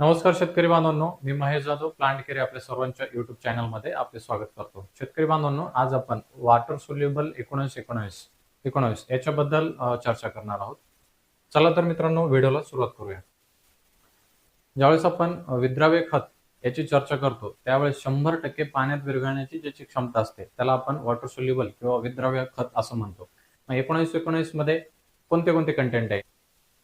नमस्कार शेतकरी बांधवांनो मी महेश जाधव प्लांट केअर आपल्या सर्वांच्या युट्यूब चॅनलमध्ये आपले स्वागत करतो. शेतकरी बांधवांनो आज आपण वॉटर सोल्युबल एकोणीस एकोणीस एकोणवीस याच्याबद्दल चर्चा करणार आहोत. चला तर मित्रांनो व्हिडिओला सुरुवात करूया. ज्यावेळेस आपण विद्राव्य खत याची चर्चा करतो त्यावेळेस शंभर टक्के पाण्यात विरघळण्याची ज्याची क्षमता असते त्याला आपण वॉटर सोल्युबल किंवा विद्राव्य खत असं म्हणतो. मग एकोणीस एकोणीसमध्ये कोणते कोणते कंटेंट आहे?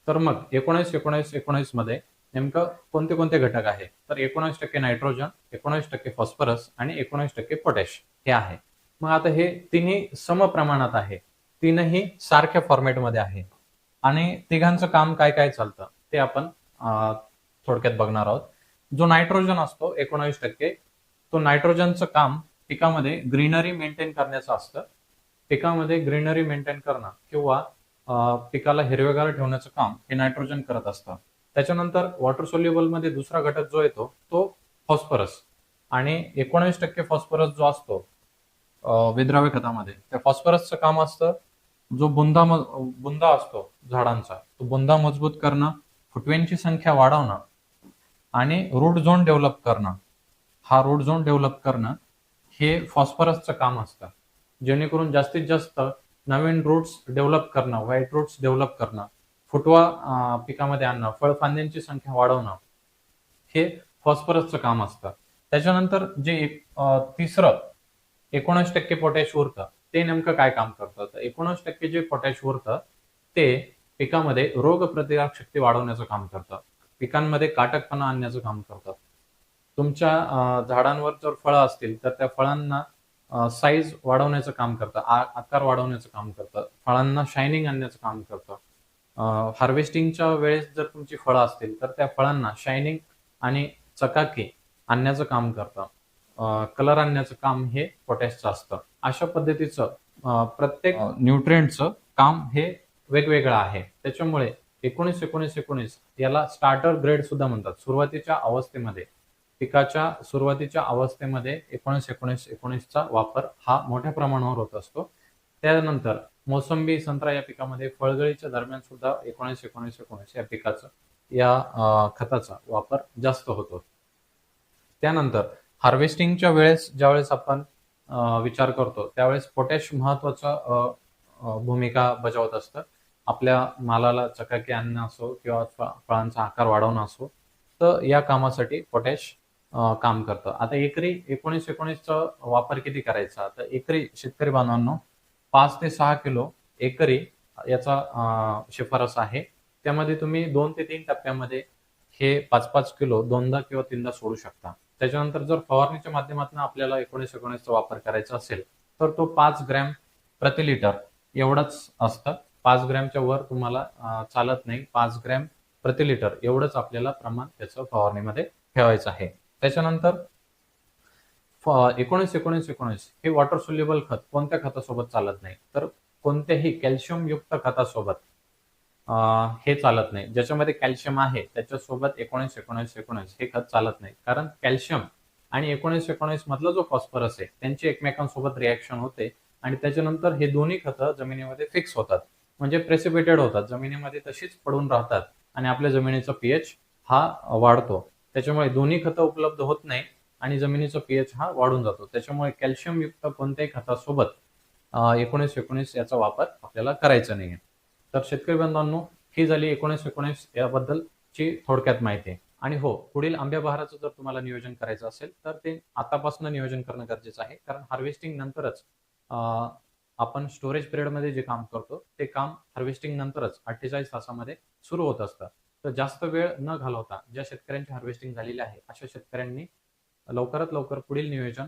तर मग एकोणीस एकोणीस एकोणीसमध्ये नेमकं कोणते कोणते घटक आहे तर एकोणीस टक्के नायट्रोजन एकोणीस टक्के फॉस्फरस आणि एकोणीस टक्के पोटॅश हे आहे. मग आता हे तिन्ही सम प्रमाणात आहे. तीनही सारख्या फॉर्मॅटमध्ये आहे. आणि तिघांचं काम काय काय चालतं ते आपण थोडक्यात बघणार आहोत. जो नायट्रोजन असतो एकोणवीस टक्के तो नायट्रोजनचं काम पिकामध्ये ग्रीनरी मेंटेन करण्याचं असतं. पिकामध्ये ग्रीनरी मेंटेन करणं किंवा पिकाला हिरवेगार ठेवण्याचं काम हे नायट्रोजन करत असतं. त्याच्यानंतर वॉटर सोल्युबलमध्ये दुसरा घटक जो येतो तो फॉस्फरस आणि एकोणवीस टक्के फॉस्फरस जो असतो विद्राव्य खतामध्ये त्या फॉस्फरसचं काम असतं जो बुंदा बुंदा असतो झाडांचा तो बुंदा मजबूत करणं फुटव्यांची संख्या वाढवणं आणि रूट झोन डेव्हलप करणं. हा रूट झोन डेव्हलप करणं हे फॉस्फरसचं काम असतं. जेणेकरून जास्तीत जास्त नवीन रूट्स डेव्हलप करणं व्हाईट रूट्स डेव्हलप करणं फुटवा पिकामध्ये आणणं फळफांद्यांची संख्या वाढवणं हे फॉस्फरसचं काम असतं. त्याच्यानंतर जे एक तिसरं एकोणीस टक्के पोटॅश उरतं ते नेमकं काय काम करतं? तर एकोणीस टक्के जे पोटॅश उरतं ते पिकामध्ये रोग प्रतिकारक शक्ती वाढवण्याचं काम करतं. पिकांमध्ये काटकपणा आणण्याचं काम करतं. तुमच्या झाडांवर जर फळं असतील तर त्या फळांना साईज वाढवण्याचं काम करतं आकार वाढवण्याचं काम करतं फळांना शायनिंग आणण्याचं काम करतं. हार्वेस्टिंगच्या वेळेस जर तुमची फळं असतील तर त्या फळांना शायनिंग आणि चकाकी आणण्याचं काम करतं. कलर आणण्याचं काम हे पोटॅशचं असतं. अशा पद्धतीचं प्रत्येक न्यूट्रिएंटचं काम हे वेगवेगळं आहे. त्याच्यामुळे एकोणीस एकोणीस एकोणीस याला स्टार्टर ग्रेड सुद्धा म्हणतात. सुरुवातीच्या अवस्थेमध्ये पिकाच्या सुरुवातीच्या अवस्थेमध्ये एकोणीस एकोणीस एकोणीसचा वापर हा मोठ्या प्रमाणावर होत असतो. त्यानंतर मोसंबी संत्रा या पिकामध्ये फळगळीच्या दरम्यान सुद्धा एकोणीस एकोणीस एकोणीस या पिकाचा या खताचा वापर जास्त होतो. त्यानंतर हार्वेस्टिंगच्या वेळेस ज्यावेळेस आपण विचार करतो त्यावेळेस पोटॅश महत्त्वाचा भूमिका बजावत असतं. आपल्या मालाला चकाकी आणणं असो किंवा फळांचा आकार वाढवणं असो तर या कामासाठी पोटॅश काम करतं. आता एकरी एकोणीस एकोणीसचा वापर किती करायचा? तर एकरी शेतकरी बांधवांनो पाच ते सहा किलो एकरी याचा शिफारस आहे. त्यामध्ये तुम्ही दोन ते तीन टप्प्यामध्ये हे पाच पाच किलो दोनदा किंवा तीनदा सोडू शकता. त्याच्यानंतर जर फवारणीच्या माध्यमातून आपल्याला एकोणीस एकोणीसचा वापर करायचा असेल तर तो पाच ग्रॅम प्रति लिटर एवढंच असतं. पाच ग्रॅमच्या वर तुम्हाला चालत नाही. पाच ग्रॅम प्रति लिटर एवढंच आपल्याला प्रमाण त्याचं फवारणीमध्ये ठेवायचं आहे. त्याच्यानंतर एकोणीस एकोणीस एकोणीस हे वॉटर सोल्युबल खत कोणत्या खतासोबत चालत नाही? तर कोणत्याही कॅल्शियम युक्त खतासोबत हे चालत नाही. ज्याच्यामध्ये कॅल्शियम आहे त्याच्यासोबत एकोणीस एकोणीस एकोणीस हे खत चालत नाही. कारण कॅल्शियम आणि एकोणीस एकोणीस मधला जो फॉस्फरस आहे त्यांची एकमेकांसोबत रिॲक्शन होते आणि त्याच्यानंतर हे दोन्ही खतं जमिनीमध्ये फिक्स होतात. म्हणजे प्रेसिपिटेड होतात. जमिनीमध्ये तशीच पडून राहतात आणि आपल्या जमिनीचा पीएच हा वाढतो. त्याच्यामुळे दोन्ही खतं उपलब्ध होत नाही. आणि जमिनीचा पीएच हा वाढून जातो. त्याच्यामुळे कॅल्शियमयुक्त कोणत्याही खतासोबत एकोणीस एकोणीस याचा वापर आपल्याला करायचा नाही तर शेतकरी बांधवांनो ही झाली एकोणीस एकोणीस याबद्दलची थोडक्यात माहिती. आहे आणि हो पुढील आंब्या बहाराचं जर तुम्हाला नियोजन करायचं असेल तर ते आतापासून नियोजन करणं गरजेचं आहे. कारण हार्वेस्टिंग नंतरच आपण स्टोरेज पिरियडमध्ये जे काम करतो ते काम हार्वेस्टिंग नंतरच अठ्ठेचाळीस तासामध्ये सुरू होत असतं. तर जास्त वेळ न घालवता ज्या शेतकऱ्यांची हार्वेस्टिंग झालेली आहे अशा शेतकऱ्यांनी लवकरात लवकर पुढील नियोजन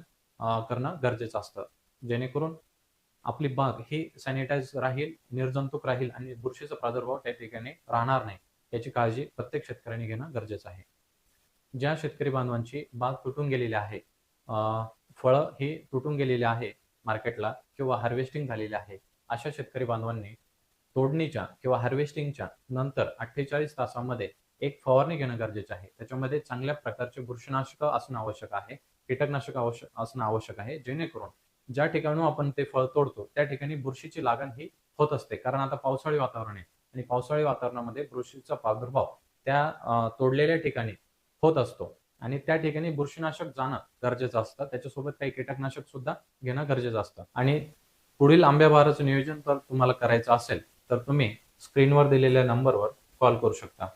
करणं गरजेचं असतं. जेणेकरून आपली बाग ही सॅनिटाईज राहील निर्जंतुक राहील आणि बुरशीचा प्रादुर्भाव त्या ठिकाणी राहणार नाही. याची काळजी प्रत्येक शेतकऱ्याने घेणं गरजेचं आहे. ज्या शेतकरी बांधवांची बाग तुटून गेलेली आहे अं, फळं ही तुटून गेलेली आहे मार्केटला किंवा हार्वेस्टिंग झालेली आहे अशा शेतकरी बांधवांनी तोडणीच्या किंवा हार्वेस्टिंगच्या नंतर अठ्ठेचाळीस तासामध्ये एक फवारणी घेणं गरजेचं आहे. त्याच्यामध्ये चांगल्या प्रकारचे बुरशीनाशक असणं आवश्यक आहे. कीटकनाशक आवश्यक असणं आवश्यक आहे. जेणेकरून ज्या ठिकाणी आपण ते फळ तोडतो त्या ठिकाणी बुरशीची लागण ही होत असते. कारण आता पावसाळी वातावरण आहे आणि पावसाळी वातावरणामध्ये बुरशीचा प्रादुर्भाव त्या तोडलेल्या ठिकाणी होत असतो. आणि त्या ठिकाणी बुरशीनाशक जाणं गरजेचं असतं. त्याच्यासोबत काही कीटकनाशक सुद्धा घेणं गरजेचं असतं. आणि पुढील आंब्या बहाराचं नियोजन जर तुम्हाला करायचं असेल तर तुम्ही स्क्रीनवर दिलेल्या नंबरवर कॉल करू शकता.